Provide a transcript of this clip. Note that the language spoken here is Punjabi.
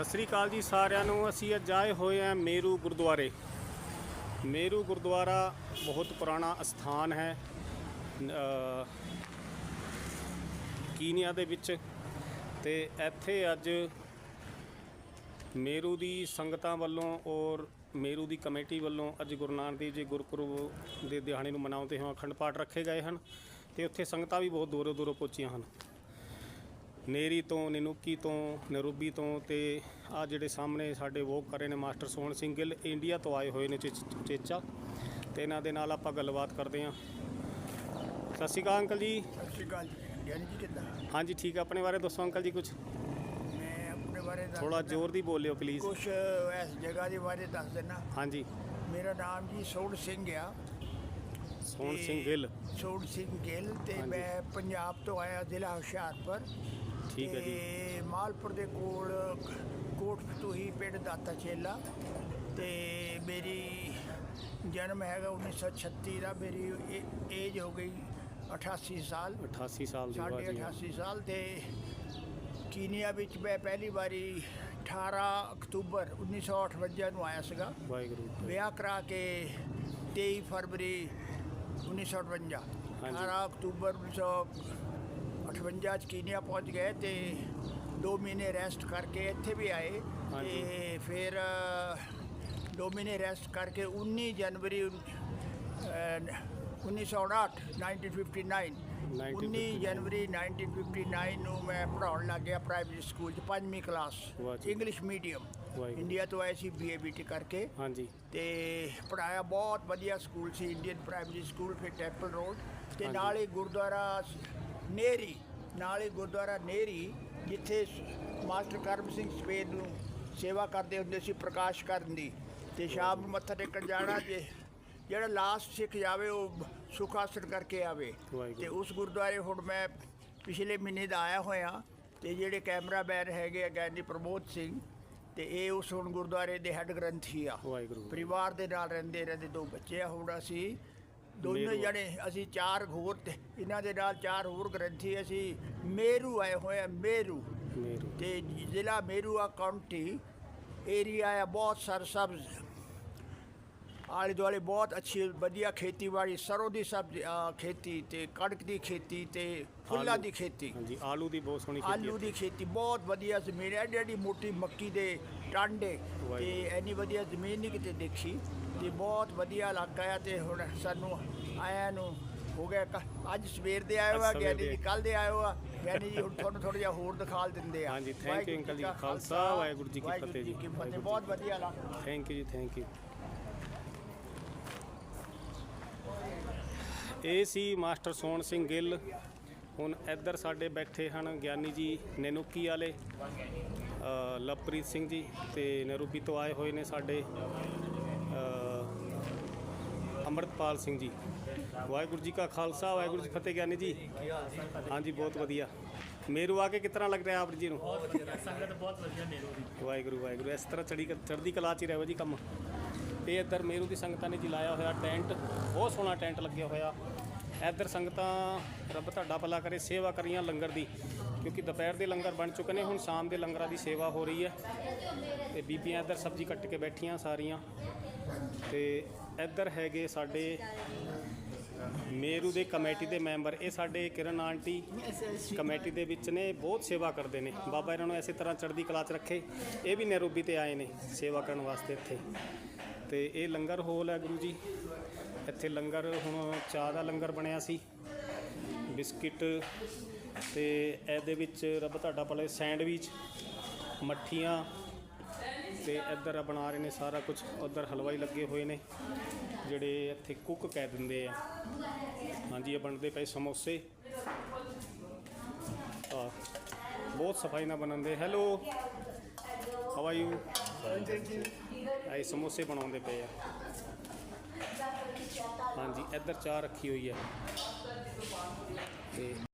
ਸਤਿ ਸ੍ਰੀ ਅਕਾਲ ਜੀ ਸਾਰਿਆਂ ਨੂੰ। ਅਸੀਂ ਅੱਜ ਆਏ ਹੋਏ ਹਾਂ ਮੇਰੂ ਗੁਰਦੁਆਰੇ। ਮੇਰੂ ਗੁਰਦੁਆਰਾ ਬਹੁਤ ਪੁਰਾਣਾ ਅਸਥਾਨ ਹੈ। ਕੀਨੀਆ ਦੇ ਵਿੱਚ। ਤੇ ਇੱਥੇ ਅੱਜ ਮੇਰੂ ਦੀ ਸੰਗਤਾਂ ਵੱਲੋਂ ਔਰ ਮੇਰੂ ਦੀ ਕਮੇਟੀ ਵੱਲੋਂ ਅੱਜ ਗੁਰੂ ਨਾਨਕ ਦੇਵ ਜੀ ਗੁਰਪੁਰਬ ਦੇ ਦਿਹਾੜੇ ਨੂੰ ਮਨਾਉਂਦੇ ਹੋਏ ਅਖੰਡ ਪਾਠ ਰੱਖੇ ਗਏ ਹਨ। ਤੇ ਉੱਥੇ ਸੰਗਤਾਂ ਵੀ ਬਹੁਤ ਦੂਰੋਂ ਦੂਰੋਂ ਪਹੁੰਚੀਆਂ ਹਨ। ਨੇਰੀ ਤੋਂ ਨਿਨੂਕੀ ਤੋਂ ਨਰੂਬੀ ਤੋਂ ਤੇ ਆ ਜਿਹੜੇ ਸਾਹਮਣੇ ਸਾਡੇ ਵੋਕ ਕਰ ਰਹੇ ਨੇ ਮਾਸਟਰ ਸੋਹਣ ਸਿੰਘ ਗਿੱਲ ਇੰਡੀਆ ਤੋਂ ਆਏ ਹੋਏ ਨੇ ਚੇਚ- ਤੇ ਇਹਨਾਂ ਦੇ ਨਾਲ ਆਪਾਂ ਗੱਲਬਾਤ ਕਰਦੇ ਹਾਂ। ਸਤਿ ਸ਼੍ਰੀ ਅਕਾਲ ਅੰਕਲ ਜੀ। ਸਤਿ ਸ਼੍ਰੀ ਅਕਾਲ ਜੀ। ਗਿਆਨੀ ਜੀ ਕਿੱਦਾਂ? ਹਾਂਜੀ ਠੀਕ ਹੈ ਆਪਣੇ ਬਾਰੇ ਦੱਸੋ ਅੰਕਲ ਜੀ ਕੁਝ ਮੈਂ ਆਪਣੇ ਬਾਰੇ ਥੋੜਾ ਜ਼ੋਰ ਦੀ ਬੋਲਿਓ ਪਲੀਜ਼ ਕੁਝ ਇਸ ਜਗ੍ਹਾ ਦੇ ਬਾਰੇ ਦੱਸ ਦਿੰਦਾ। ਹਾਂਜੀ। ਮੇਰਾ ਨਾਮ ਜੀ ਸੋਹਣ ਸਿੰਘ ਆ। ਸੋਹਣ ਸਿੰਘ ਗਿੱਲ। ਸੋਹਣ ਸਿੰਘ ਗਿੱਲ ਤੇ। ਮੈਂ ਪੰਜਾਬ ਤੋਂ ਆਇਆ ਜ਼ਿਲ੍ਹਾ ਹੁਸ਼ਿਆਰਪੁਰ। ਠੀਕ ਹੈ ਜੀ। ਤੇ ਮਾਲਪੁਰ ਦੇ ਕੋਲ ਕੋਟ ਫਤੂਹੀ ਪਿੰਡ ਦਾਤਾ ਚੇਲਾ ਤੇ ਮੇਰੀ ਜਨਮ ਹੈਗਾ 1936 ਦਾ ਮੇਰੀ ਏਜ ਹੋ ਗਈ 88 ਸਾਲ। 88 ਸਾਲ ਦੀ ਸਾਢੇ ਹੈ 88 ਸਾਲ ਤੇ ਕੀਨੀਆ ਵਿੱਚ ਮੈਂ ਪਹਿਲੀ ਵਾਰੀ 18 ਅਕਤੂਬਰ 1958 ਨੂੰ ਆਇਆ ਸੀਗਾ। ਵਾਹਿਗੁਰੂ ਵਿਆਹ ਕਰਾ ਕੇ 23 ਫਰਵਰੀ 1958 ਹਾਂਜੀ। 18 ਅਕਤੂਬਰ 1958 ਚ ਕੀਨੀਆ ਪਹੁੰਚ ਗਏ ਤੇ 2 ਮਹੀਨੇ ਰੈਸਟ ਕਰਕੇ ਇੱਥੇ ਵੀ ਆਏ। ਤੇ ਫਿਰ 2 ਮਹੀਨੇ ਰੈਸਟ ਕਰਕੇ 19 ਜਨਵਰੀ ਅਹ, 1959 1959 19 ਜਨਵਰੀ 1959 ਨੂੰ ਮੈਂ ਪੜ੍ਹਾਉਣ ਲੱਗ ਗਿਆ ਪ੍ਰਾਇਮਰੀ ਸਕੂਲ ਚ ਪੰਜਵੀਂ ਕਲਾਸ। English medium. ਇੰਡੀਆ ਤੋਂ ਆਏ ਸੀ ਬੀਏ ਬੀਟੀ ਕਰਕੇ ਹਾਂਜੀ ਤੇ ਪੜਾਇਆ ਬਹੁਤ ਵਧੀਆ ਸਕੂਲ ਸੀ ਇੰਡੀਅਨ ਪ੍ਰਾਇਮਰੀ ਸਕੂਲ ਫਿਰ ਟੈਂਪਲ ਰੋਡ ਤੇ। ਨਾਲ ਹੀ ਗੁਰਦੁਆਰਾ ਨੇਰੀ ਨਾਲ ਹੀ ਗੁਰਦੁਆਰਾ ਨੇਰੀ ਜਿੱਥੇ ਮਾਸਟਰ ਕਰਮ ਸਿੰਘ ਸਪੇਨ ਨੂੰ ਸੇਵਾ ਕਰਦੇ ਹੁੰਦੇ ਸੀ ਪ੍ਰਕਾਸ਼ ਕਰਨ ਦੀ। ਤੇ ਸ਼ਾਮ ਨੂੰ ਮੱਥਾ ਟੇਕਣ ਜਾਣਾ ਜੇ ਜਿਹੜਾ ਲਾਸਟ ਸਿੱਖ ਜਾਵੇ ਉਹ ਸੁਖ ਆਸਣ ਕਰਕੇ ਆਵੇ। ਤੇ ਉਸ ਗੁਰਦੁਆਰੇ ਹੁਣ ਮੈਂ ਪਿਛਲੇ ਮਹੀਨੇ ਦਾ ਆਇਆ ਹੋਇਆ ਤੇ ਜਿਹੜੇ ਕੈਮਰਾਮੈਨ ਹੈਗੇ ਆ ਗਿਆਨੀ ਪ੍ਰਮੋਦ ਸਿੰਘ ਤੇ ਇਹ ਉਸ ਹੁਣ ਗੁਰਦੁਆਰੇ ਦੇ ਹੈੱਡ ਗ੍ਰੰਥੀ ਆ। ਪਰਿਵਾਰ ਦੇ ਨਾਲ ਰਹਿੰਦੇ ਰਹਿੰਦੇ ਦੋ ਬੱਚੇ ਆ ਹੁਣ ਅਸੀਂ। ਦੋਨੋਂ ਮੇਰੂ। ਜਣੇ ਅਸੀਂ ਚਾਰ ਹੋਰ ਤੇ ਇਹਨਾਂ ਦੇ ਨਾਲ ਚਾਰ ਹੋਰ ਗ੍ਰੰਥੀ ਅਸੀਂ ਮੇਰੂ ਆਏ ਹੋਏ ਆ ਮੇਰੂ ਮੇਰੂ ਤੇ ਜ਼ਿਲ੍ਹਾ ਮੇਰੂ ਆ ਕਾਉਂਟੀ ਏਰੀਆ ਆ ਬਹੁਤ ਸਰਸਬਜ਼ ਆਲੇ ਦੁਆਲੇ ਬਹੁਤ ਅੱਛੀ ਵਧੀਆ ਖੇਤੀਬਾੜੀ ਸਰੋਂ ਦੀ ਸਬਜ਼ੀ ਅ, ਖੇਤੀ ਤੇ ਕਣਕ ਦੀ ਖੇਤੀ ਤੇ ਫੁੱਲਾਂ ਆਲੂ। ਦੀ ਖੇਤੀ ਹਾਂਜੀ ਆਲੂ ਦੀ ਬਹੁਤ ਸੋਹਣੀ ਖੇਤੀ ਆਲੂ। ਦੀ ਖੇਤੀ ਬਹੁਤ ਵਧੀਆ ਜ਼ਮੀਨ ਹੈ ਐਡੀ ਮੋਟੀ ਮੱਕੀ ਦੇ ਟਾਂਡੇ ਤੇ ਵਾਹਿਗੁਰੂ। ਐਨੀ ਵਧੀਆ ਜ਼ਮੀਨ ਨਹੀਂ ਕਿਤੇ ਦੇਖੀ ਤੇ ਬਹੁਤ ਵਧੀਆ ਇਲਾਕਾ ਆ ਤੇ ਹੁਣ ਸਾਨੂੰ ਆਇਆਂ ਨੂੰ ਹੋ ਗਿਆ ਕ- ਅੱਜ ਸਵੇਰ ਦੇ ਆਏ ਹੋ ਆ ਅੱਜ ਗਿਆਨੀ ਜੀ। ਕੱਲ ਦੇ ਆਏ ਹੋ ਆ ਗਿਆਨੀ ਜੀ ਹੁਣ ਤੁਹਾਨੂੰ ਥੋੜਾ ਜਿਹਾ ਹੋਰ ਦਿਖਾਲ ਦਿੰਦੇ ਆ ਹਾਂਜੀ, thank you ਵਾਹਿਗੁਰੂ ਅੰਕਲ ਜੀ। ਕਾ ਖਾਲਸਾ, ਵਾਹਿਗੁਰੂ ਜੀ ਕੀ ਵਾਹਿਗੁਰੂ ਫਤਿਹ ਜੀ। ਕੀ ਵਾਹਿਗੁਰੂ ਫਤਿਹ ਜੀ। ਬਹੁਤ ਵਧੀਆ ਇਲਾਕਾ ਥੈਂਕ ਯੂ ਜੀ ਥੈਂਕ ਯੂ ਇਹ ਸੀ ਮਾਸਟਰ ਸੋਹਣ ਸਿੰਘ ਗਿੱਲ। ਹੁਣ ਇੱਧਰ ਸਾਡੇ ਬੈਠੇ ਹਨ ਗਿਆਨੀ ਜੀ ਨੈਨੂਕੀ ਵਾਲੇ ਲਵਪ੍ਰੀਤ ਸਿੰਘ ਜੀ ਤੇ ਨਰੂਬੀ ਤੋਂ ਆਏ ਹੋਏ ਨੇ ਸਾਡੇ ਅੰਮ੍ਰਿਤਪਾਲ ਸਿੰਘ ਜੀ। ਵਾਹਿਗੁਰੂ ਜੀ ਕਾ ਖਾਲਸਾ ਵਾਹਿਗੁਰੂ ਜੀ ਫਤਿਹ ਗਿਆਨੀ ਜੀ। ਹਾਂਜੀ ਬਹੁਤ ਵਧੀਆ। ਮੇਰੂ ਆ ਕੇ ਤਰ੍ਹਾਂ ਲੱਗ ਰਿਹਾ ਆਪ ਜੀ ਨੂੰ? ਸੰਗਤ ਬਹੁਤ ਵਧੀਆ ਮੇਰੋ ਦੀ। ਵਾਹਿਗੁਰੂ ਵਾਹਿਗੁਰੂ। ਇਸ ਤਰ੍ਹਾਂ ਚੜੀ ਚੜ੍ਹਦੀ ਕਲਾ ਚ ਹੀ ਰਹੋ ਜੀ ਕੰਮ। ਤੇ ਇੱਧਰ ਮੇਰੂ ਦੀ ਸੰਗਤਾਂ ਨੇ ਜੀ ਲਾਇਆ ਹੋਇਆ ਟੈਂਟ, ਬਹੁਤ ਸੋਹਣਾ ਟੈਂਟ ਲੱਗਿਆ ਹੋਇਆ। ਇੱਧਰ ਸੰਗਤਾਂ, ਰੱਬ ਤੁਹਾਡਾ ਭਲਾ ਕਰੇ, ਸੇਵਾ ਕਰੀਆਂ ਲੰਗਰ ਦੀ, ਕਿਉਂਕਿ ਦੁਪਹਿਰ ਦੇ ਲੰਗਰ ਬਣ ਚੁੱਕੇ ਨੇ, ਹੁਣ ਸ਼ਾਮ ਦੇ ਲੰਗਰਾਂ ਦੀ ਸੇਵਾ ਹੋ ਰਹੀ ਹੈ। ਤੇ ਬੀਬੀਆਂ ਇੱਧਰ ਸਬਜ਼ੀ ਕੱਟ ਕੇ ਬੈਠੀਆਂ ਸਾਰੀਆਂ। ਤੇ ਇੱਧਰ ਹੈਗੇ ਸਾਡੇ ਮੇਰੂ ਦੇ ਕਮੇਟੀ ਦੇ ਮੈਂਬਰ, ਇਹ ਸਾਡੇ ਕਿਰਨ ਆਂਟੀ ਕਮੇਟੀ ਦੇ ਵਿੱਚ ਨੇ, ਬਹੁਤ ਸੇਵਾ ਕਰਦੇ ਨੇ। ਬਾਬਾ ਇਹਨਾਂ ਨੂੰ ਐਸੀ ਤਰ੍ਹਾਂ ਚੜ੍ਹਦੀ ਕਲਾ 'ਚ ਰੱਖੇ, ਇਹ ਵੀ ਨੈਰੋਬੀ ਤੇ ਆਏ ਨੇ ਸੇਵਾ ਕਰਨ ਵਾਸਤੇ ਇੱਥੇ। ਤੇ ਇਹ ਲੰਗਰ ਹੋਲ ਹੈ ਗੁਰੂ ਜੀ। ਇੱਥੇ ਲੰਗਰ ਹੁਣ ਚਾਹ ਦਾ ਲੰਗਰ ਬਣਿਆ ਸੀ। ਬਿਸਕਿਟ ਤੇ ਇਹਦੇ ਵਿੱਚ ਰੱਬ ਤੁਹਾਡਾ ਭਲੇ ਸੈਂਡਵਿਚ, ਮੱਠੀਆਂ ਤੇ ਇੱਧਰ ਆ ਬਣਾ ਰਹੇ ਨੇ ਸਾਰਾ ਕੁਝ। ਉੱਧਰ ਹਲਵਾਈ ਲੱਗੇ ਹੋਏ ਨੇ, ਜਿਹੜੇ ਇੱਥੇ ਕੁੱਕ ਕਹਿ ਦਿੰਦੇ ਆ। ਹਾਂਜੀ, ਇਹ ਬਣਦੇ ਪਏ ਸਮੋਸੇ। ਆ ਬਹੁਤ ਸਫ਼ਾਈ ਨਾਲ ਬਣਾਉਂਦੇ hello how are you I ਸਮੋਸੇ ਬਣਾਉਂਦੇ ਪਏ ਆ। ਹਾਂਜੀ ਇੱਧਰ ਚਾਹ ਰੱਖੀ ਹੋਈ ਹੈ ਤੇ